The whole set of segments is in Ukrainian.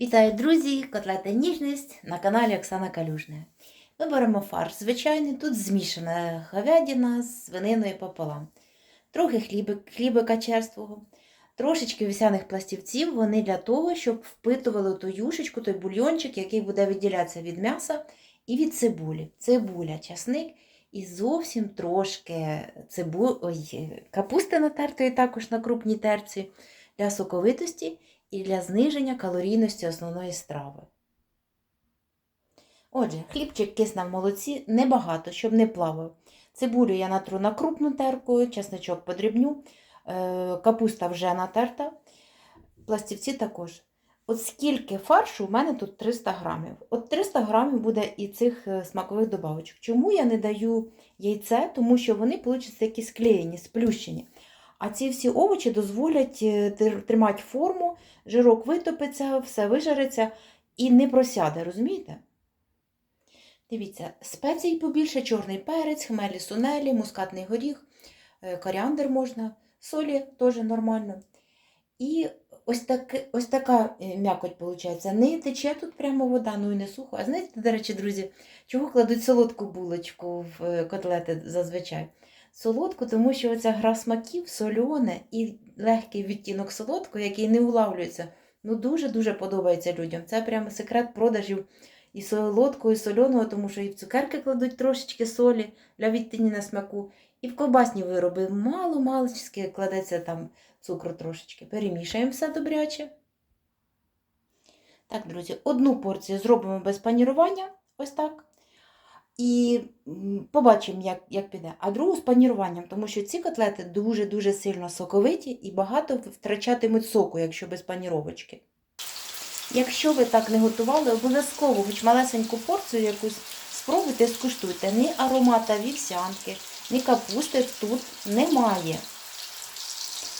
Вітаю, друзі! Котлета Ніжність на каналі Оксана Калюжна. Ми беремо фарш звичайний, тут змішана говядина з свининою пополам. Трохи хліби, хлібика черствого, трошечки вівсяних пластівців. Вони для того, щоб впитували ту юшечку, той бульйончик, який буде відділятися від м'яса і від цибулі. Цибуля, часник і зовсім трошки цибу... Ой, капусти натертої також на крупній терці для соковитості і для зниження калорійності основної страви. Отже, хлібчик кисне в молоці небагато, щоб не плавав. Цибулю я натру на крупну терку, чесничок подрібню, е, капуста вже натерта, пластівці також. От скільки фаршу, у мене тут 300 грамів. От 300 грамів буде і цих е, смакових добавочок. Чому я не даю яйце? Тому що вони получаться такі склеєні, сплющені. А ці всі овочі дозволять е, тримати форму, жирок витопиться, все вижариться і не просяде, розумієте? Дивіться, спецій побільше, чорний перець, хмелі сунелі, мускатний горіх, е, коріандр можна, солі теж нормально. І ось, таки, ось така е, м'якоть виходить. Не тече тут прямо вода, ну і не сухо. А знаєте, до речі, друзі, чого кладуть солодку булочку в котлети зазвичай? Солодку, тому що оця гра смаків, сольоне і легкий відтінок солодкого, який не улавлюється, ну дуже-дуже подобається людям. Це прямо секрет продажів і солодкого, і сольоного, тому що і в цукерки кладуть трошечки солі для відтінення смаку, і в ковбасні вироби мало-мало кладеться там цукру трошечки. Перемішаємо все добряче. Так, друзі, одну порцію зробимо без панірування, ось так. І побачимо, як, як піде. А другу з паніруванням, тому що ці котлети дуже-дуже сильно соковиті і багато втрачатимуть соку, якщо без паніровочки. Якщо ви так не готували, обов'язково хоч малесеньку порцію якусь спробуйте, скуштуйте. Ні аромата вівсянки, ні капусти тут немає.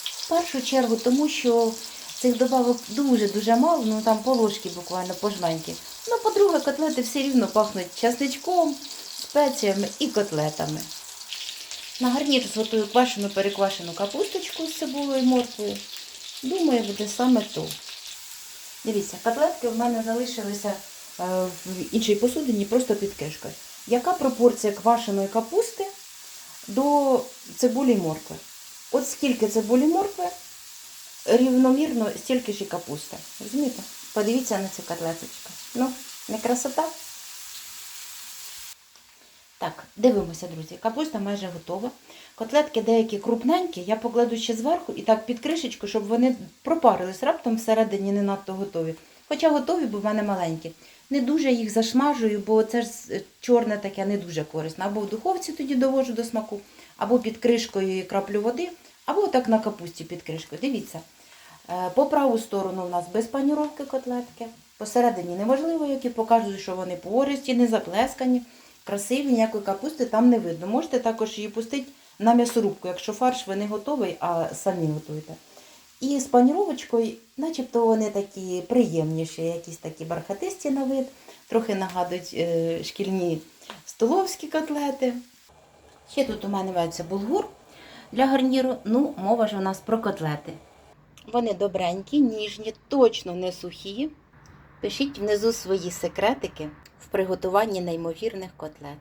В першу чергу, тому що цих добавок дуже-дуже мало, ну там по ложки буквально по. Ну, по-друге, котлети все рівно пахнуть часничком, спеціями і котлетами. На гарнір зготую квашену переквашену капусточку з цибулею і морквою. Думаю, буде саме то. Дивіться, котлетки в мене залишилися е, в іншій посудині просто під кишкою. Яка пропорція квашеної капусти до цибулі і моркви? От скільки цибулі моркви, рівномірно стільки ж і капусти. Розумієте? Подивіться на цю котлеточку. Ну, не красота? Так, дивимося, друзі. Капуста майже готова. Котлетки деякі крупненькі, я покладу ще зверху і так під кришечку, щоб вони пропарились раптом всередині не надто готові. Хоча готові, бо в мене маленькі. Не дуже їх зашмажую, бо це ж е, чорне таке не дуже корисне. Або в духовці тоді довожу до смаку, або під кришкою і краплю води, або так на капусті під кришкою. Дивіться. Е, По праву сторону у нас без паніровки котлетки. Посередині неможливо, які покажуть, що вони пористі, не заплескані, красиві, ніякої капусти там не видно. Можете також її пустити на м'ясорубку, якщо фарш ви не готовий, а самі готуєте. І з паніровочкою, начебто вони такі приємніші, якісь такі бархатисті на вид, трохи нагадують е, шкільні столовські котлети. Ще тут у мене мається булгур для гарніру. Ну, мова ж у нас про котлети. Вони добренькі, ніжні, точно не сухі. Пишіть внизу свої секретики в приготуванні неймовірних котлет.